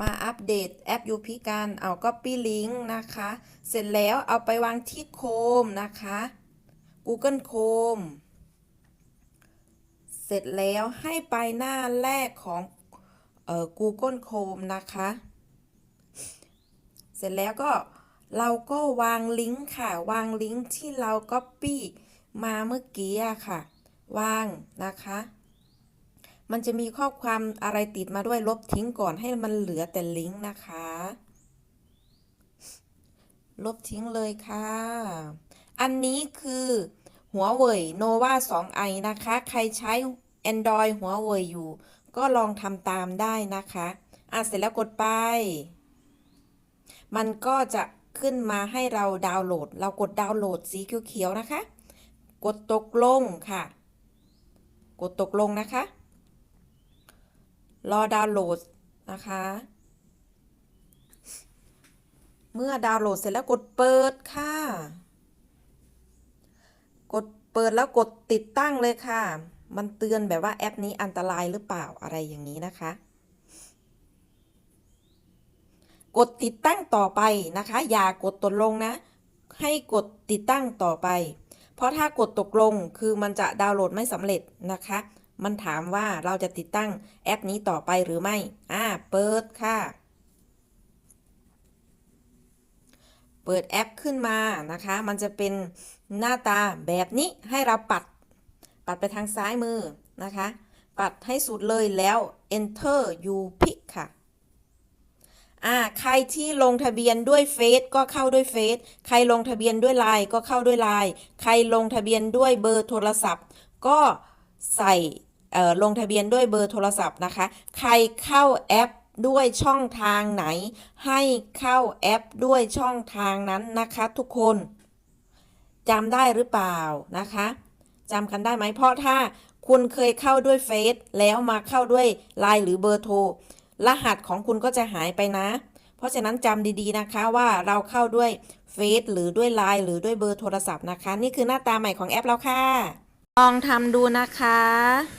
มาอัปเดตแอปยูพิกันเอา Copy Link นะคะ เสร็จแล้วเอาไปวางที่โคมนะคะ Google Chrome เสร็จแล้วให้ไปหน้าแรกของเอ่อ Google Chrome นะคะ เสร็จแล้วก็เราก็วางลิงก์ค่ะ วางลิงก์ที่เรา Copy มาเมื่อกี้ค่ะ วางนะคะ มันจะมีข้อความอะไรติดมาด้วยลบทิ้งก่อนให้มันเหลือแต่ลิงก์นะคะ ลบทิ้งเลยค่ะ อันนี้คือหัวเว่ย nova 2i นะคะ ใครใช้ Android หัวเว่ยอยู่ ก็ลองทำตามได้นะคะ อะ เสร็จแล้วกดไป มันก็จะขึ้นมาให้เราดาวน์โหลด เรากดดาวน์โหลดสีเขียวๆนะคะ กดตกลงค่ะ กดตกลงนะคะ รอดาวน์โหลดนะคะ เมื่อดาวน์โหลดเสร็จแล้วกดเปิดค่ะ กดเปิดแล้วกดติดตั้งเลยค่ะ มันเตือนแบบว่าแอปนี้อันตรายหรือเปล่าอะไรอย่างนี้นะคะ กดติดตั้งต่อไปนะคะ อย่ากดตกลงนะ ให้กดติดตั้งต่อไป เพราะถ้ากดตกลงคือมันจะดาวน์โหลดไม่สำเร็จนะคะ มันถามว่าเราจะติดตั้งแอปนี้ต่อไปหรือไม่ อ่า เปิดค่ะ เปิดแอปขึ้นมานะคะ มันจะเป็นหน้าตาแบบนี้ให้เราปัด ปัดไปทางซ้ายมือนะคะ ปัดให้สุดเลยแล้ว enter you pick ค่ะอ่าใครที่ลงทะเบียนด้วยเฟซก็เข้าด้วยเฟซใครลงทะเบียนด้วยไลน์ก็เข้าด้วยไลน์ใครลงทะเบียนด้วยเบอร์โทรศัพท์ ก็ใส่ ลงทะเบียนด้วยเบอร์โทรศัพท์นะคะ ใครเข้าแอปด้วยช่องทางไหน ให้เข้าแอปด้วยช่องทางนั้นนะคะทุกคนจำได้หรือเปล่านะคะจำกันได้ไหมเพราะถ้าคุณเคยเข้าด้วยเฟซแล้วมาเข้าด้วยไลน์หรือเบอร์โทรรหัสของคุณก็จะหายไปนะ เพราะฉะนั้นจำดีๆนะคะว่าเราเข้าด้วยเฟซหรือด้วยไลน์หรือด้วยเบอร์โทรศัพท์นะคะ นี่คือหน้าตาใหม่ของแอปเราค่ะ ลองทำดูนะคะ